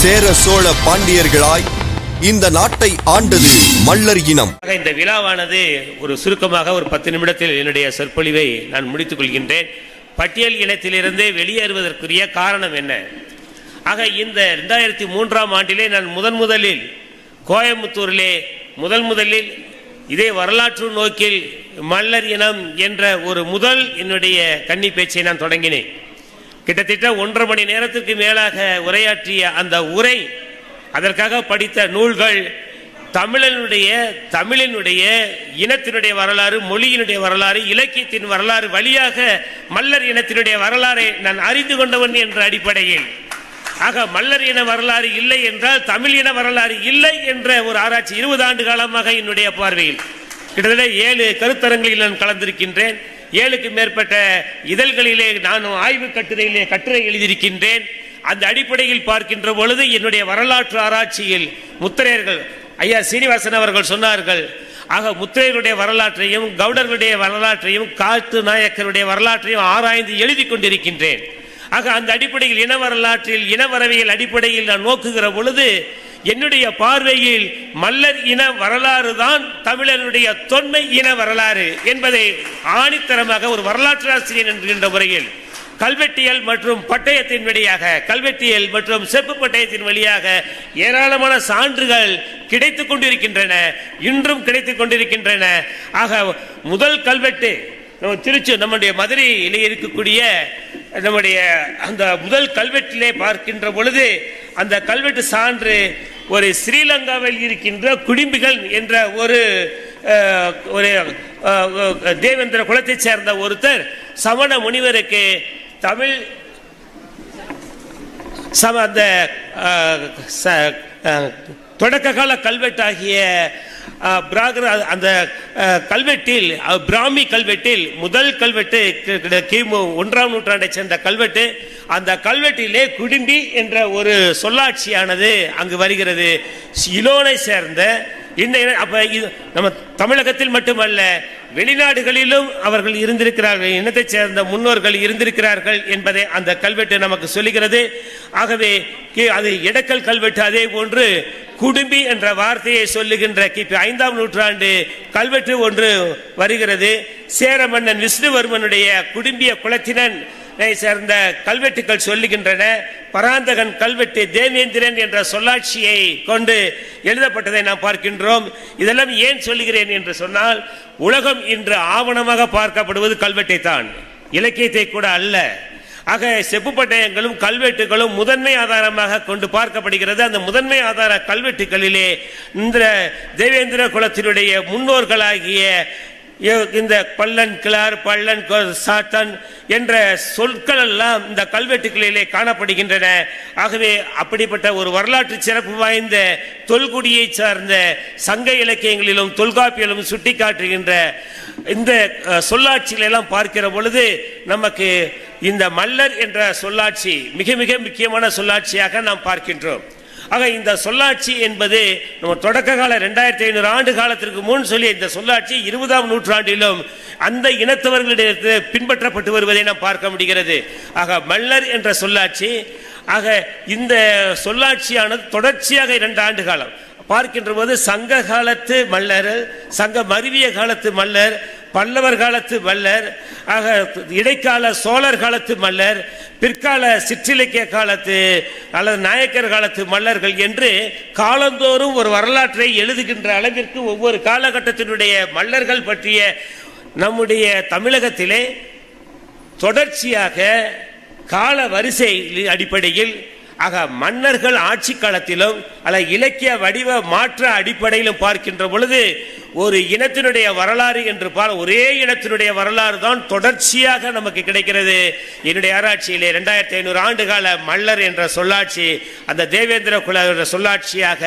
சேர சோழ பாண்டியர்களாய் இந்த நாட்டை ஆண்டது மல்லர் இனம். இந்த விழாவானது ஒரு சுருக்கமாக ஒரு பத்து நிமிடத்தில் என்னுடைய சொற்பொழிவை நான் முடித்துக் கொள்கின்றேன். பட்டியல் இனத்திலிருந்து வெளியேறுவதற்குரிய காரணம் என்ன? ஆக இந்த ரெண்டாயிரத்தி மூன்றாம் ஆண்டிலே நான் முதன் முதலில் கோயம்புத்தூரிலே முதல் முதலில் இதே வரலாற்று நோக்கில் மல்லர் இனம் என்ற ஒரு முதல் என்னுடைய கன்னி பேச்சை நான் தொடங்கினேன். கிட்டத்தட்ட ஒன்றரை மணி நேரத்திற்கு மேலாக உரையாற்றிய அந்த உரை அதற்காக படித்த நூல்கள் தமிழனுடைய தமிழினுடைய இனத்தினுடைய வரலாறு மொழியினுடைய வரலாறு இலக்கியத்தின் வரலாறு வழியாக மல்லர் இனத்தினுடைய வரலாறை நான் அறிந்து கொண்டவன் என்ற அடிப்படையில். ஆக மல்லர் இன வரலாறு இல்லை என்றால் தமிழ் இன வரலாறு இல்லை என்ற ஒரு ஆராய்ச்சி இருபது ஆண்டு காலமாக என்னுடைய பார்வையில். கிட்டத்தட்ட ஏழு கருத்தரங்களில் நான் கலந்திருக்கின்றேன். ஏழுக்கு மேற்பட்ட இதழ்களிலே நானும் ஆய்வு கட்டுரையிலே கட்டுரை எழுதியிருக்கின்றேன். அந்த அடிப்படையில் பார்க்கின்ற பொழுது என்னுடைய வரலாற்று ஆராய்ச்சியில் முத்திரையர்கள் ஐயா சீனிவாசன் அவர்கள் சொன்னார்கள் ஆக முத்திரையருடைய வரலாற்றையும் கவுடர்களுடைய வரலாற்றையும் காட்டு நாயக்கருடைய வரலாற்றையும் ஆராய்ந்து எழுதி கொண்டிருக்கின்றேன். ஆக அந்த அடிப்படையில் இன வரலாற்றில் இனவரவியல் அடிப்படையில் நான் நோக்குகிற பொழுது என்னுடைய பார்வையில் மல்லர் இன வரலாறு தான் தமிழனுடைய தொன்மை இன வரலாறு என்பதை ஆணித்தரமாக ஒரு வரலாற்றாசிரியர் என்கின்ற முறையில் கல்வெட்டியல் மற்றும் பட்டயத்தின் வழியாக கல்வெட்டியல் மற்றும் செப்பு பட்டயத்தின் வழியாக ஏராளமான சான்றுகள் கிடைத்து கொண்டிருக்கின்றன இன்றும் கிடைத்து கொண்டிருக்கின்றன. ஆக முதல் கல்வெட்டு நம்ம திருச்சி நம்முடைய மதுரையிலே இருக்கக்கூடிய நம்முடைய அந்த முதல் கல்வெட்டிலே பார்க்கின்ற பொழுது அந்த கல்வெட்டு சான்று ஒரு ஸ்ரீலங்காவில் இருக்கின்ற குடிம்பிகள் என்ற ஒரு ஒரு தேவேந்திர குலத்தைச் சேர்ந்த ஒருத்தர் சமண முனிவருக்கு தமிழ் சம அந்த தொடக்க கால கல்வெட்டாகிய பிராகர அந்த கல்வெட்டில் பிராமி கல்வெட்டில் முதல் கல்வெட்டு கிமு ஒன்றாம் நூற்றாண்டை சேர்ந்த கல்வெட்டு அந்த கல்வெட்டிலே குடும்பி என்ற ஒரு சொல்லாட்சியானது அங்கு வருகிறது. இலோனை சேர்ந்த இந்த அப்ப இது நம்ம தமிழகத்தில் மட்டுமல்ல வெளிநாடுகளிலும் அவர்கள் இருந்திருக்கிறார்கள் இனத்தைச் சேர்ந்த முன்னோர்கள் இருந்திருக்கிறார்கள் என்பதை அந்த கல்வெட்டு நமக்கு சொல்லுகிறது. ஆகவே கி- அது எடக்கல் கல்வெட்டு அதே போன்று குடும்பி என்ற வார்த்தையை சொல்லுகின்ற கிபி ஐந்தாம் நூற்றாண்டு கல்வெட்டு ஒன்று வருகிறது. சேர மன்னன் விஷ்ணுவர்மனுடைய குடும்பிய குலத்தினன் சேர்ந்த கல்வெட்டுக்கள் சொல்லுகின்றன. பராந்தகன் கல்வெட்டு தேவேந்திரன் என்ற சொல்லாட்சியை கொண்டு எழுதப்பட்டதை நாம் பார்க்கின்றோம். இதெல்லாம் ஏன் சொல்லுகிறேன் என்று சொன்னால் உலகம் இன்று ஆவணமாக பார்க்கப்படுவது கல்வெட்டை தான் இலக்கியத்தை கூட அல்ல. ஆக செப்பு பட்டயங்களும் கல்வெட்டுகளும் முதன்மை ஆதாரமாக கொண்டு பார்க்கப்படுகிறது. அந்த முதன்மை ஆதார கல்வெட்டுகளிலே இந்த தேவேந்திர குலத்தினுடைய முன்னோர்களாகிய இந்த பல்லன் கிளார் பல்லன் சாத்தன் என்ற சொற்கள் எல்லாம் இந்த கல்வெட்டுகளிலே காணப்படுகின்றன. ஆகவே அப்படிப்பட்ட ஒரு வரலாற்று சிறப்பு வாய்ந்த தொல்குடியை சார்ந்த சங்க இலக்கியங்களிலும் தொல்காப்பியிலும் சுட்டிக்காட்டுகின்ற இந்த சொல்லாட்சிகளெல்லாம் பார்க்கிற பொழுது நமக்கு இந்த மல்லர் என்ற சொல்லாட்சி மிக மிக முக்கியமான சொல்லாட்சியாக நாம் பார்க்கின்றோம். ஆக இந்த சொல்லாட்சி என்பது நம்ம தொடக்க கால ரெண்டாயிரத்தி ஐநூறு ஆண்டு காலத்திற்கு முன் சொல்லிய இந்த சொல்லாட்சி இருபதாம் நூற்றாண்டிலும் அந்த இனத்தவர்களிடத்தில் பின்பற்றப்பட்டு வருவதை நாம் பார்க்க முடிகிறது. ஆக மல்லர் என்ற சொல்லாட்சி ஆக இந்த சொல்லாட்சியானது தொடர்ச்சியாக இரண்டு ஆண்டு காலம். பார்க்கின்ற போது சங்க காலத்து மல்லர் சங்க மருவிய காலத்து மல்லர் பல்லவர் காலத்து மல்லர் ஆக இடைக்கால சோழர் காலத்து மல்லர் பிற்கால சிற்றிலக்கிய காலத்து அல்லது நாயக்கர் காலத்து மல்லர்கள் என்று காலந்தோறும் ஒரு வரலாற்றை எழுதுகின்ற அளவிற்கு ஒவ்வொரு காலகட்டத்தினுடைய மல்லர்கள் பற்றிய நம்முடைய தமிழகத்திலே தொடர்ச்சியாக கால வரிசை அடிப்படையில் ஆக மன்னர்கள் ஆட்சி காலத்திலும் அல்ல இலக்கிய வடிவ மாற்ற அடிப்படையிலும் பார்க்கின்ற பொழுது ஒரு இனத்தினுடைய வரலாறு என்று பார் ஒரே இனத்தினுடைய வரலாறு தான் தொடர்ச்சியாக நமக்கு கிடைக்கிறது. என்னுடைய ஆராய்ச்சியிலே ரெண்டாயிரத்தி ஐநூறு ஆண்டு கால மல்லர் என்ற சொல்லாட்சி அந்த தேவேந்திர குல என்ற சொல்லாட்சியாக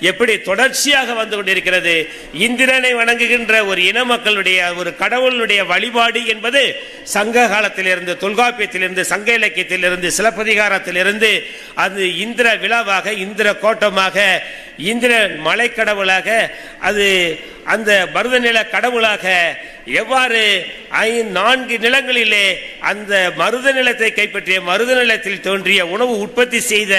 எப்படி தொடர்ச்சியாக வந்து கொண்டிருக்கிறது. இந்திரனை வணங்குகின்ற ஒரு இன மக்களுடைய ஒரு கடவுளுடைய வழிபாடு என்பது சங்க காலத்திலிருந்து தொல்காப்பியத்திலிருந்து சங்க இலக்கியத்திலிருந்து சிலப்பதிகாரத்திலிருந்து அது இந்திர விழாவாக இந்திர கோட்டமாக இந்திர மலை கடவுளாக அது அந்த பருதநில கடவுளாக எவ்வாறு நான்கு நிலங்களிலே அந்த மருத நிலத்தை கைப்பற்றிய மருத நிலத்தில் தோன்றிய உணவு உற்பத்தி செய்த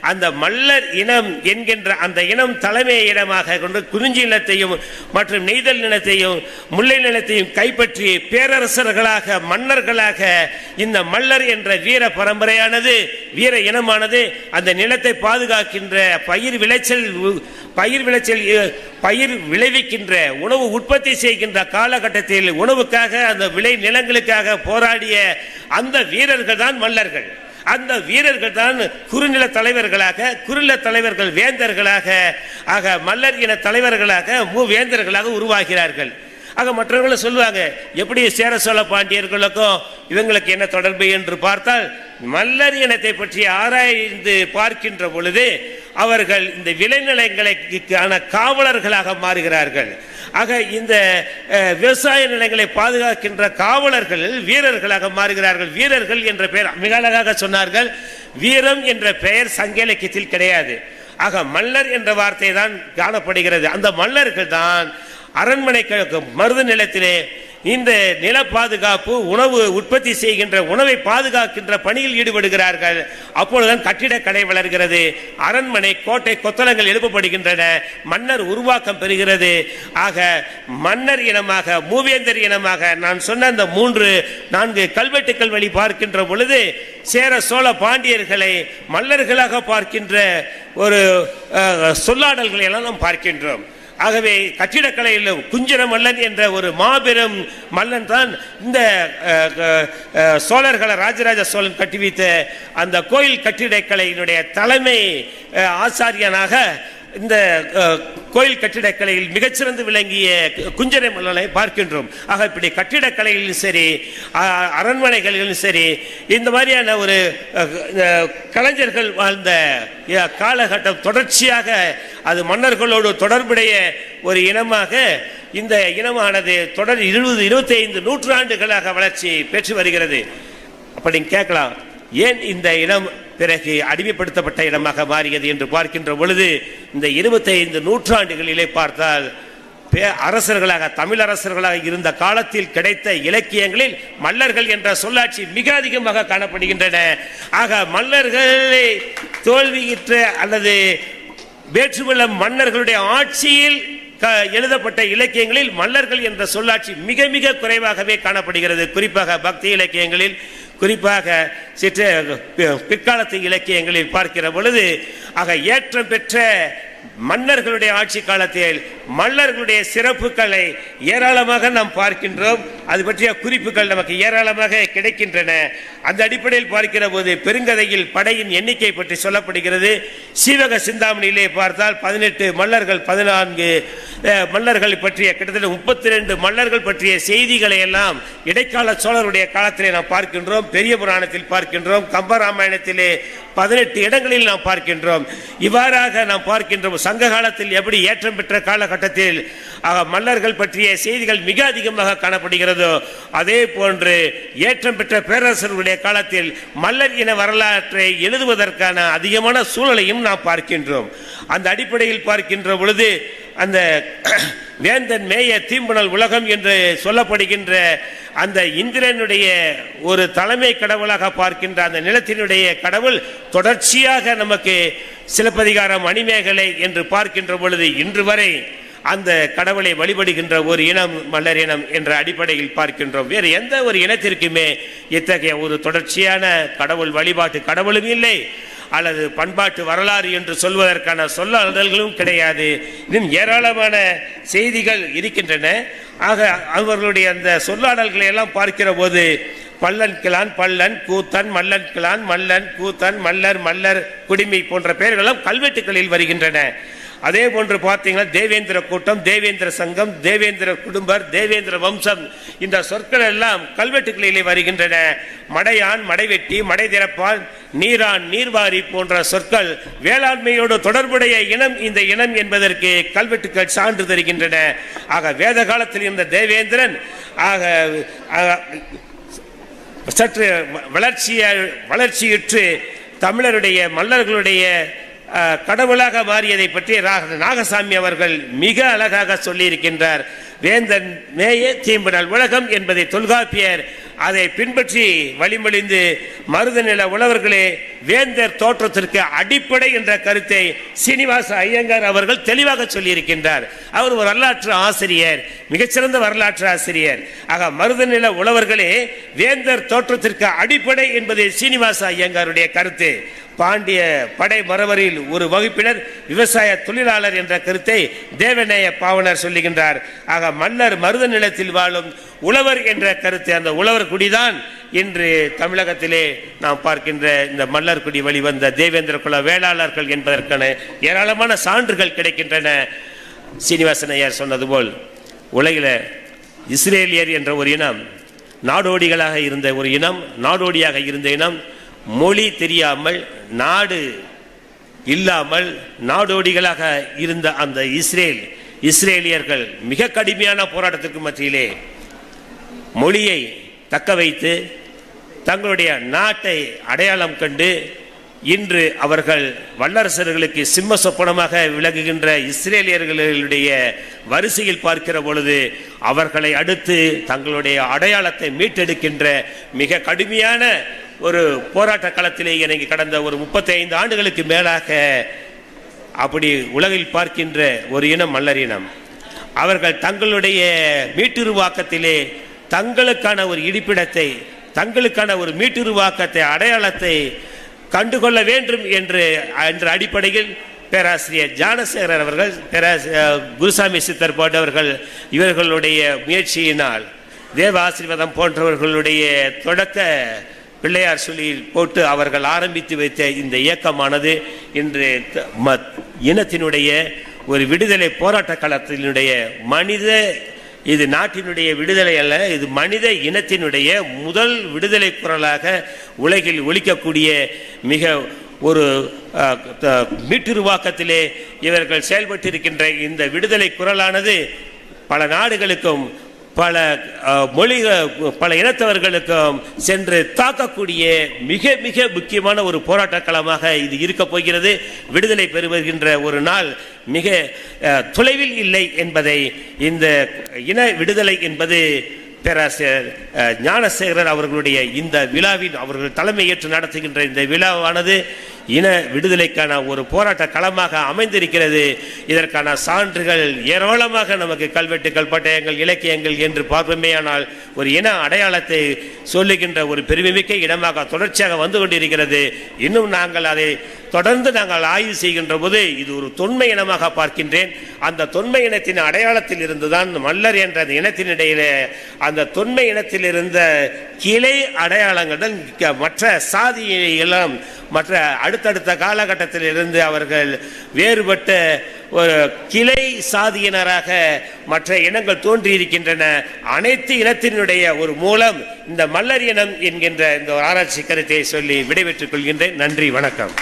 அந்த மல்லர் இனம் என்கின்ற அந்த இனம் தலைமை இடமாக கொண்டு குறிஞ்சி நிலத்தையும் மற்றும் நெய்தல் நிலத்தையும் முல்லை நிலத்தையும் கைப்பற்றி பேரரசர்களாக மன்னர்களாக இந்த மல்லர் என்ற வீர பரம்பரையானது வீர இனமானது அந்த நிலத்தை பாதுகாக்கின்ற பயிர் விளைச்சல் பயிர் விளைச்சல் பயிர் விளைவிக்கின்ற உணவு உற்பத்தி செய்கின்ற காலகட்டத்தில் உணவுக்காக அந்த விளை நிலங்களுக்காக போராடிய அந்த வீரர்கள் தான் மல்லர்கள் அந்த வீரர்கள் தான் குறுநில தலைவர்களாக குறுநில தலைவர்கள் வேந்தர்களாக ஆக மல்லர் இன தலைவர்களாக மூ. வேந்தர்களாக உருவாகிறார்கள். ஆக மற்றவர்களும் சொல்லுவாங்க எப்படி சேர சோழ பாண்டியர்களுக்கும் இவங்களுக்கு என்ன தொடர்பு? என்று பார்த்தால் மல்லர் இனத்தை பற்றி ஆராய்ந்து பார்க்கின்ற பொழுது அவர்கள் இந்த விளைநிலங்களுக்கான காவலர்களாக மாறுகிறார்கள். ஆக இந்த விவசாய நிலங்களை பாதுகாக்கின்ற காவலர்கள் வீரர்களாக மாறுகிறார்கள். வீரர்கள் என்ற பெயர் மிக அழகாக சொன்னார்கள். வீரம் என்ற பெயர் சங்க இலக்கியத்தில் கிடையாது. ஆக மல்லர் என்ற வார்த்தை தான் காணப்படுகிறது. அந்த மல்லர்கள் தான் அரண்மனை கிழக்கு மருத நிலத்திலே இந்த நில பாதுகாப்பு உணவு உற்பத்தி செய்கின்ற உணவை பாதுகாக்கின்ற பணியில் ஈடுபடுகிறார்கள். அப்பொழுதுதான் கட்டிடக்கலை வளர்கிறது. அரண்மனை கோட்டை கொத்தளங்கள் எழுப்பப்படுகின்றன. மன்னர் உருவாக்கம் பெறுகிறது. ஆக மன்னர் இனமாக மூவேந்தர் இனமாக நான் சொன்ன அந்த மூன்று நான்கு கல்வெட்டுக்கள் வழி பார்க்கின்ற பொழுது சேர சோழ பாண்டியர்களை மல்லர்களாக பார்க்கின்ற ஒரு சொல்லாடல்களை எல்லாம் நாம் பார்க்கின்றோம். ஆகவே கட்டிடக்கலையிலும் குஞ்சர மல்லன் என்ற ஒரு மாபெரும் மல்லன் தான் இந்த சோழர்களை ராஜராஜ சோழன் கட்டி வைத்த அந்த கோயில் கட்டிடக்கலையினுடைய தலைமை ஆச்சாரியனாக ஆசாரியனாக இந்த கோயில் கட்டிடக்கலையில் மிகச்சிறந்து விளங்கிய குஞ்சரை மல்லனை பார்க்கின்றோம். ஆக இப்படி கட்டிடக்கலையிலும் சரி அரண்மனைகளிலும் சரி இந்த மாதிரியான ஒரு கலைஞர்கள் வாழ்ந்த காலகட்டம் தொடர்ச்சியாக அது மன்னர்களோடு தொடர்புடைய ஒரு இனமாக இந்த இனமானது தொடர் இருபது இருபத்தைந்து நூற்றாண்டுகளாக வளர்ச்சி பெற்று வருகிறது. அப்படி கேட்கலாம். ஏன் இந்த இடம் பிறகு அடிமைப்படுத்தப்பட்ட இடமாக மாறியது என்று பார்க்கின்ற பொழுது இந்த இருபத்தைந்து நூற்றாண்டுகளிலே பார்த்தால் பே- அரசர்களாக தமிழரசர்களாக இருந்த காலத்தில் கிடைத்த இலக்கியங்களில் மல்லர்கள் என்ற சொல்லாட்சி மிக அதிகமாக காணப்படுகின்றன. ஆக மல்லர்களை தோல்வியிற்று அல்லது வேற்றுமல்ல மன்னர்களுடைய ஆட்சியில் க- எழுதப்பட்ட இலக்கியங்களில் மல்லர்கள் என்ற சொல்லாட்சி மிக மிக குறைவாகவே காணப்படுகிறது. குறிப்பாக பக்தி இலக்கியங்களில் குறிப்பாக சிற்ற பிற்காலத்து இலக்கியங்களில் பார்க்கிற பொழுது ஆக ஏற்றம் பெற்ற மன்னர்களுடைய ஆட்சி காலத்தில் மல்லர்களுடைய சிறப்புகளை ஏராளமாக நாம் பார்க்கின்றோம். அது பற்றிய குறிப்புகள் நமக்கு ஏராளமாக கிடைக்கின்றன. அந்த அடிப்படையில் பார்க்கிற போது பெருங்கதையில் படையின் எண்ணிக்கை பற்றி சொல்லப்படுகிறது. சீவக சிந்தாமணியிலே பார்த்தால் பதினெட்டு மல்லர்கள் பதினான்கு மல்லர்கள் பற்றிய கிட்டத்தட்ட முப்பத்தி ரெண்டு மல்லர்கள் பற்றிய செய்திகளை எல்லாம் இடைக்கால சோழருடைய காலத்திலே நாம் பார்க்கின்றோம். பெரிய புராணத்தில் பார்க்கின்றோம். கம்பராமாயணத்திலே பதினெட்டு இடங்களில் நாம் பார்க்கின்றோம். இவ்வாறாக நாம் பார்க்கின்றோம் சங்க காலத்தில் எப்படி ஏற்றம் பெற்ற காலகட்டத்தில் மல்லர்கள் பற்றிய செய்திகள் மிக அதிகமாக காணப்படுகிறதோ. அதே போன்று ஏற்றம் பெற்ற பேரரசர்களுடைய காலத்தில் மல்லர் இன வரலாற்றை எழுதுவதற்கான அதிகமான சூழலையும் நாம் பார்க்கின்றோம். அந்த அடிப்படையில் பார்க்கின்ற பொழுது அந்த வேந்தன் மேய தீம்புணல் உலகம் என்று சொல்லப்படுகின்ற அந்த இந்திரனுடைய ஒரு தலைமை கடவுளாக பார்க்கின்ற அந்த நிலத்தினுடைய கடவுள் தொடர்ச்சியாக நமக்கு சிலப்பதிகாரம் மணிமேகலை என்று பார்க்கின்ற பொழுது இன்று வரை அந்த கடவுளை வழிபடுகின்ற ஒரு இனம் மலர் இனம் என்ற அடிப்படையில் பார்க்கின்றோம். வேறு எந்த ஒரு இனத்திற்குமே இத்தகைய ஒரு தொடர்ச்சியான கடவுள் வழிபாட்டு கடவுளும் இல்லை. அல்லது பண்பாட்டு வரலாறு என்று சொல்வதற்கான சொல்லாடல்களும் கிடையாது. இன்னும் ஏராளமான செய்திகள் இருக்கின்றன. ஆக அவர்களுடைய அந்த சொல்லாடல்களை எல்லாம் பார்க்கிற போது பல்லன் கிளான் பல்லன் கூத்தன் மல்லன் கிளான் மல்லன் கூத்தன் மல்லர் மல்லர் குடிமை போன்ற பெயர்களும் கல்வெட்டுகளில் வருகின்றன. அதே போன்று பார்த்தீங்கன்னா தேவேந்திர கூட்டம் தேவேந்திர சங்கம் தேவேந்திர குடும்பர் தேவேந்திர வம்சம் இந்த சொற்கள் எல்லாம் கல்வெட்டுகளிலே வருகின்றன. மடையான் மடைவெட்டி மடை திறப்பான் நீரான் நீர்வாரி போன்ற சொற்கள் வேளாண்மையோடு தொடர்புடைய இனம் இந்த இனம் என்பதற்கு கல்வெட்டுக்கள் சான்று தருகின்றன. ஆக வேத காலத்தில் இருந்த தேவேந்திரன் ஆக சற்று வளர்ச்சிய வளர்ச்சியுற்று தமிழருடைய மல்லர்களுடைய கடவுளாக மாறியதை பற்றி ராக நாகசாமி அவர்கள் மிக அழகாக சொல்லியிருக்கின்றார். வேந்தன் மேயே தீம்பினால் உலகம் என்பதை தொல்காப்பியர் அதை பின்பற்றி வழிமொழிந்து மருத நில உழவர்களே வேந்தர் தோற்றத்திற்கு அடிப்படை என்ற கருத்தை சீனிவாச ஐயங்கார் அவர்கள் தெளிவாக சொல்லியிருக்கின்றார். அவர் ஒரு வரலாற்று ஆசிரியர் மிகச்சிறந்த வரலாற்று ஆசிரியர். ஆக மருத நில உழவர்களே வேந்தர் தோற்றத்திற்கு அடிப்படை என்பது சீனிவாச ஐயங்காருடைய கருத்து. பாண்டிய படை மரவரில் ஒரு வகுப்பினர் விவசாய தொழிலாளர் என்ற கருத்தை தேவநேய பாவனர் சொல்லுகின்றார். ஆக மன்னர் மருத நிலத்தில் வாழும் உழவர் என்ற கருத்து அந்த உழவர் குடிதான் இன்று தமிழகத்திலே நாம் பார்க்கின்ற இந்த மல்லர்குடி வழிவந்த தேவேந்திர குல வேளாளர்கள் என்பதற்கான ஏராளமான சான்றுகள் கிடைக்கின்றன. சீனிவாசன் ஐயர் சொன்னது போல் உலகில் இஸ்ரேலியர் என்ற ஒரு இனம் நாடோடிகளாக இருந்த ஒரு இனம் நாடோடியாக இருந்த இனம் மொழி தெரியாமல் நாடு இல்லாமல் நாடோடிகளாக இருந்த அந்த இஸ்ரேல் இஸ்ரேலியர்கள் மிக கடுமையான போராட்டத்திற்கு மத்தியிலே மொழியை தக்க வைத்து தங்களுடைய நாட்டை அடையாளம் கண்டு இன்று அவர்கள் வல்லரசர்களுக்கு சிம்ம சொப்பனமாக விளங்குகின்ற இஸ்ரேலியர்களுடைய வரிசையில் பார்க்கிற பொழுது அவர்களை அடுத்து தங்களுடைய அடையாளத்தை மீட்டெடுக்கின்ற மிக கடுமையான ஒரு போராட்ட களத்திலே இறங்கி கடந்த ஒரு 35 ஆண்டுகளுக்கு மேலாக அப்படி உலகில் பார்க்கின்ற ஒரு இனம் மல்லர் இனம். அவர்கள் தங்களுடைய மீட்டுருவாக்கத்திலே தங்களுக்கான ஒரு இடிப்பிடத்தை தங்களுக்கான ஒரு மீட்டுருவாக்கத்தை அடையாளத்தை கண்டுகொள்ள வேண்டும் என்று என்ற அடிப்படையில் பேராசிரியர் ஜானசேகரர் அவர்கள் பேராசிரியர் குருசாமி சித்தர் போன்றவர்கள் இவர்களுடைய முயற்சியினால் தேவ ஆசீர்வாதம் போன்றவர்களுடைய தொடக்க பிள்ளையார் சொல்லியில் போட்டு அவர்கள் ஆரம்பித்து வைத்த இந்த இயக்கமானது இன்று ம- இனத்தினுடைய ஒரு விடுதலை போராட்ட களத்தினுடைய மனித இது நாட்டினுடைய விடுதலை அல்ல இது மனித இனத்தினுடைய முதல் விடுதலை குரலாக உலகில் ஒழிக்கக்கூடிய மிக ஒரு த- மீட்டுருவாக்கத்திலே இவர்கள் செயல்பட்டிருக்கின்ற இந்த விடுதலை குரலானது பல நாடுகளுக்கும் பல அஹ், மொழி பல இனத்தவர்களுக்கும் சென்று தாக்கக்கூடிய மிக மிக முக்கியமான ஒரு போராட்ட களமாக இது இருக்கப் போகிறது. விடுதலை பெறுகின்ற ஒரு நாள் மிக தொலைவில் இல்லை என்பதை இந்த இன விடுதலை என்பது பேராசிரியர் அஹ், ஞானசேகரர் அவர்களுடைய இந்த விழாவின் அவர்கள் தலைமையேற்று நடத்துகின்ற இந்த விழாவானது இன விடுதலைக்கான ஒரு போராட்ட களமாக அமைந்திருக்கிறது. இதற்கான சான்றுகள் ஏராளமாக நமக்கு கல்வெட்டுகள் பட்டயங்கள் இலக்கியங்கள் என்று பார்ப்போமேயானால் ஒரு இன அடையாளத்தை சொல்லுகின்ற ஒரு பெருமைமிக்க இடமாக தொடர்ச்சியாக வந்து கொண்டிருக்கிறது. இன்னும் நாங்கள் அதை தொடர்ந்து நாங்கள் ஆய்வு செய்கின்ற போது இது ஒரு தொன்மை இனமாக பார்க்கின்றேன். அந்த தொன்மை இனத்தின் அடையாளத்தில் இருந்துதான் மல்லர் என்ற அந்த இனத்தினிடையிலே அந்த தொன்மை இனத்தில் இருந்த கிளை அடையாளங்களுடன் க- மற்ற சாதியெல்லாம் மற்ற அடுத்தடுத்த காலகட்டத்தில் இருந்து அவர்கள் வேறுபட்ட ஒரு கிளை சாதியினராக மற்ற இனங்கள் தோன்றியிருக்கின்றன. அனைத்து இனத்தினுடைய ஒரு மூலம் இந்த மல்லர் இனம் என்கின்ற இந்த ஒரு ஆராய்ச்சி கருத்தை சொல்லி விடைபெற்றுக் கொள்கின்றேன். நன்றி வணக்கம்.